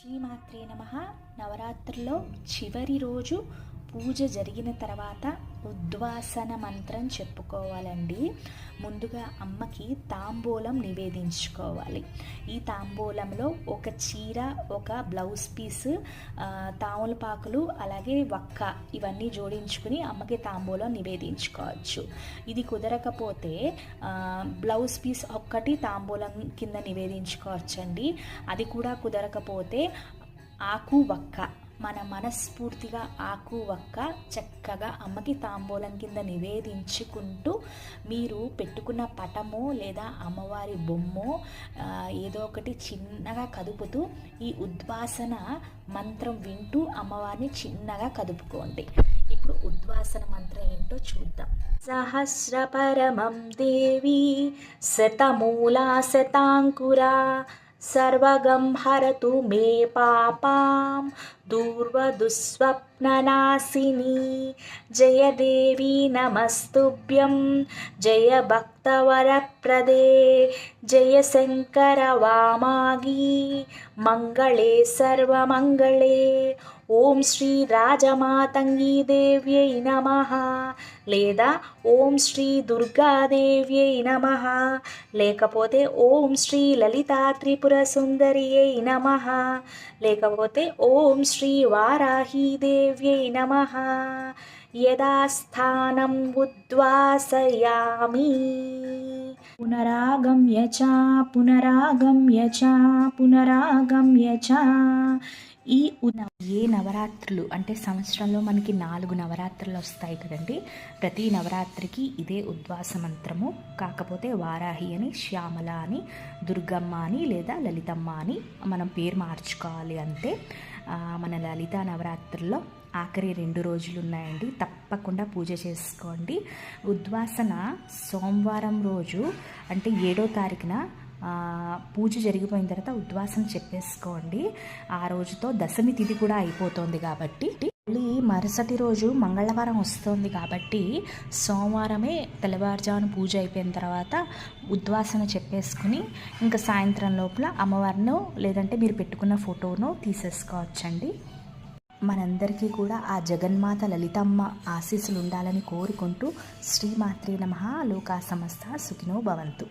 శ్రీమాత్రే నమ. నవరాత్రుల్లో చివరి రోజు పూజ జరిగిన తర్వాత ఉద్వాసన మంత్రం చెప్పుకోవాలండి. ముందుగా అమ్మకి తాంబూలం నివేదించుకోవాలి. ఈ తాంబూలంలో ఒక చీర ఒక బ్లౌజ్ పీస్ తాములపాకులు అలాగే వక్క ఇవన్నీ జోడించుకుని అమ్మకి తాంబూలం నివేదించుకోవచ్చు. ఇది కుదరకపోతే బ్లౌజ్ పీస్ ఒక్కటి తాంబూలం కింద నివేదించుకోవచ్చండి. అది కూడా కుదరకపోతే ఆకు వక్క మన మనస్ఫూర్తిగా ఆకు వక్క చక్కగా అమ్మకి తాంబూలం కింద నివేదించుకుంటూ మీరు పెట్టుకున్న పటమో లేదా అమ్మవారి బొమ్మో ఏదో ఒకటి చిన్నగా కదుపుతూ ఈ ఉద్వాసన మంత్రం వింటూ అమ్మవారిని చిన్నగా కదుపుకోండి. ఇప్పుడు ఉద్వాసన మంత్రం ఏంటో చూద్దాం. సహస్ర పరమం దేవి శతమూలా శతాంకురా సర్వగం హరతు మే పాపాం దూర్వదుస్వప్ననాశిని జయదేవి నమస్తుభ్యం జయ భక్తవరప్రదే జయ శంకర వామాగి మంగళే సర్వమంగళే ఓం శ్రీ రాజమాతంగి దేవ్యై నమ లేదా ఓం శ్రీ దుర్గాదేవ్యై నమ లేకపోతే ఓం శ్రీ లలితా త్రిపుర సుందరియై నమ లేకపోతే ఓం శ్రీ వారాహీదేవ్యై నమ యథాస్థానం ఉద్వాసయామి. పునరాగమ్య చ పునరాగమ్య చ పునరాగమ్య చ. ఈ ఏ నవరాత్రులు? అంటే సంవత్సరంలో మనకి నాలుగు నవరాత్రులు వస్తాయి కదండి. ప్రతి నవరాత్రికి ఇదే ఉద్వాస మంత్రము. కాకపోతే వారాహి అని శ్యామల అని దుర్గమ్మ అని లేదా లలితమ్మ అని మనం పేరు మార్చుకోవాలి అంతే మన లలిత నవరాత్రుల్లో ఆఖరి రెండు రోజులు ఉన్నాయండి తప్పకుండా పూజ చేసుకోండి. ఉద్వాసన సోమవారం రోజు అంటే ఏడో తారీఖున పూజ జరిగిపోయిన తర్వాత ఉద్వాసన చెప్పేసుకోండి. ఆ రోజుతో దశమి తిథి కూడా అయిపోతుంది కాబట్టి మళ్ళీ మరుసటి రోజు మంగళవారం వస్తుంది కాబట్టి సోమవారమే తెల్లవారుజామున పూజ అయిపోయిన తర్వాత ఉద్వాసన చెప్పేసుకుని ఇంకా సాయంత్రం లోపల అమ్మవారిను లేదంటే మీరు పెట్టుకున్న ఫోటోను తీసేసుకోవచ్చండి. మనందరికీ కూడా ఆ జగన్మాత లలితమ్మ ఆశీస్సులు ఉండాలని కోరుకుంటూ శ్రీమాత్రే నమ లోకా సమస్త సుఖినో భవంతు.